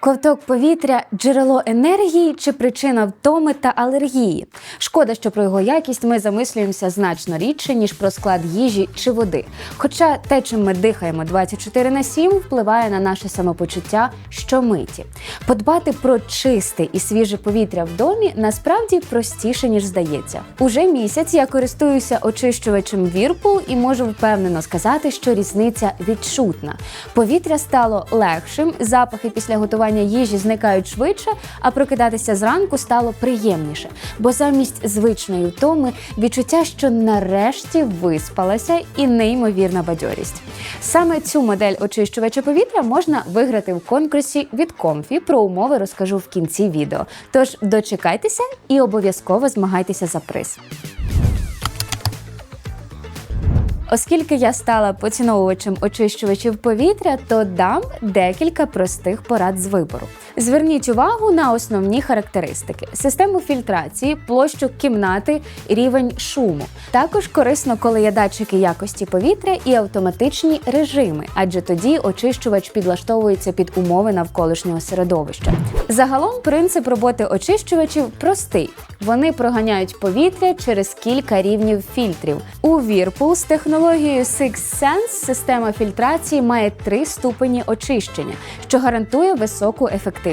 Ковток повітря джерело енергії чи причина втоми та алергії. Шкода, що про його якість ми замислюємося значно рідше, ніж про склад їжі чи води. Хоча те, чим ми дихаємо 24 на 7, впливає на наше самопочуття щомиті. Подбати про чисте і свіже повітря в домі насправді простіше, ніж здається. Уже місяць я користуюся очищувачем Whirlpool і можу впевнено сказати, що різниця відчутна. Повітря стало легшим, запахи після готування їжі зникають швидше, а прокидатися зранку стало приємніше, бо замість звичної втоми відчуття, що нарешті виспалася і неймовірна бадьорість. Саме цю модель очищувача повітря можна виграти в конкурсі від Comfy. Про умови розкажу в кінці відео. Тож дочекайтеся і обов'язково змагайтеся за приз. Оскільки я стала поціновувачем очищувачів повітря, то дам декілька простих порад з вибору. Зверніть увагу на основні характеристики: систему фільтрації, площу кімнати, рівень шуму. Також корисно, коли є датчики якості повітря і автоматичні режими, адже тоді очищувач підлаштовується під умови навколишнього середовища. Загалом принцип роботи очищувачів простий. Вони проганяють повітря через кілька рівнів фільтрів. У Whirlpool з технологією Six Sense система фільтрації має три ступені очищення, що гарантує високу ефективність.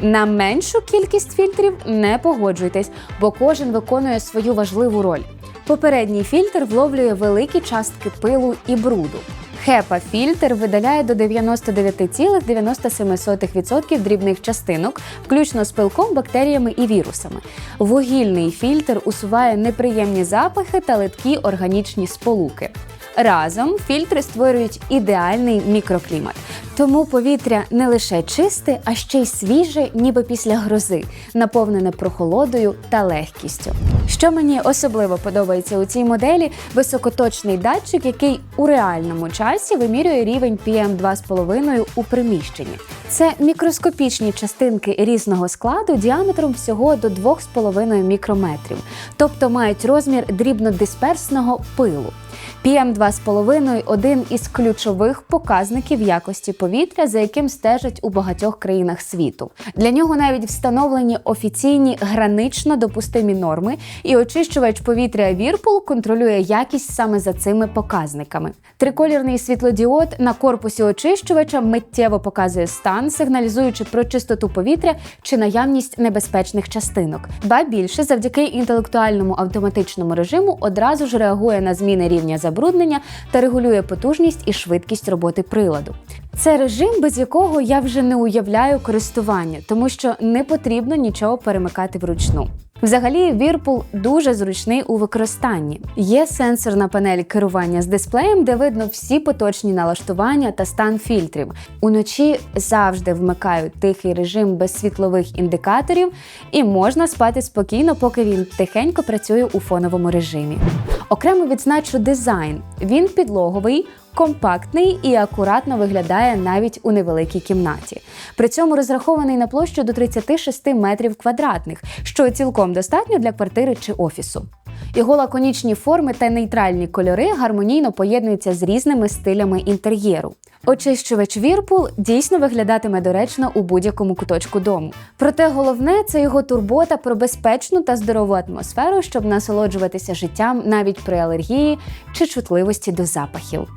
На меншу кількість фільтрів не погоджуйтесь, бо кожен виконує свою важливу роль. Попередній фільтр вловлює великі частки пилу і бруду. HEPA-фільтр видаляє до 99,97% дрібних частинок, включно з пилком, бактеріями і вірусами. Вугільний фільтр усуває неприємні запахи та литкі органічні сполуки. Разом фільтри створюють ідеальний мікроклімат. Тому повітря не лише чисте, а ще й свіже, ніби після грози, наповнене прохолодою та легкістю. Що мені особливо подобається у цій моделі високоточний датчик, який у реальному часі вимірює рівень PM2,5 у приміщенні. Це мікроскопічні частинки різного складу діаметром всього до 2,5 мікрометрів, тобто мають розмір дрібнодисперсного пилу. PM 2,5 – один із ключових показників якості повітря, за яким стежать у багатьох країнах світу. Для нього навіть встановлені офіційні гранично допустимі норми, і очищувач повітря Whirlpool контролює якість саме за цими показниками. Триколірний світлодіод на корпусі очищувача миттєво показує стан, сигналізуючи про чистоту повітря чи наявність небезпечних частинок. Ба більше, завдяки інтелектуальному автоматичному режиму одразу ж реагує на зміни рівня забруднення та регулює потужність і швидкість роботи приладу. Це режим, без якого я вже не уявляю користування, тому що не потрібно нічого перемикати вручну. Взагалі, Whirlpool дуже зручний у використанні. Є сенсорна панель керування з дисплеєм, де видно всі поточні налаштування та стан фільтрів. Уночі завжди вмикаю тихий режим без світлових індикаторів, і можна спати спокійно, поки він тихенько працює у фоновому режимі. Окремо відзначу дизайн. Він підлоговий. Компактний і акуратно виглядає навіть у невеликій кімнаті. При цьому розрахований на площу до 36 метрів квадратних, що цілком достатньо для квартири чи офісу. Його лаконічні форми та нейтральні кольори гармонійно поєднуються з різними стилями інтер'єру. Очищувач Whirlpool дійсно виглядатиме доречно у будь-якому куточку дому. Проте головне це його турбота про безпечну та здорову атмосферу, щоб насолоджуватися життям навіть при алергії чи чутливості до запахів.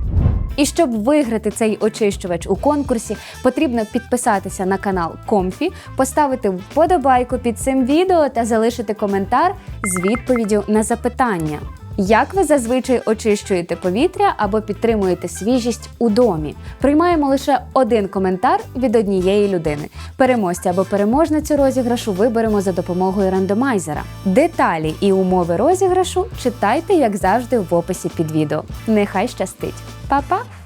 І щоб виграти цей очищувач у конкурсі, потрібно підписатися на канал Comfy, поставити вподобайку під цим відео та залишити коментар з відповіддю на запитання. Як ви зазвичай очищуєте повітря або підтримуєте свіжість у домі? Приймаємо лише один коментар від однієї людини. Переможця або переможницю розіграшу виберемо за допомогою рандомайзера. Деталі і умови розіграшу читайте, як завжди, в описі під відео. Нехай щастить! Па-па!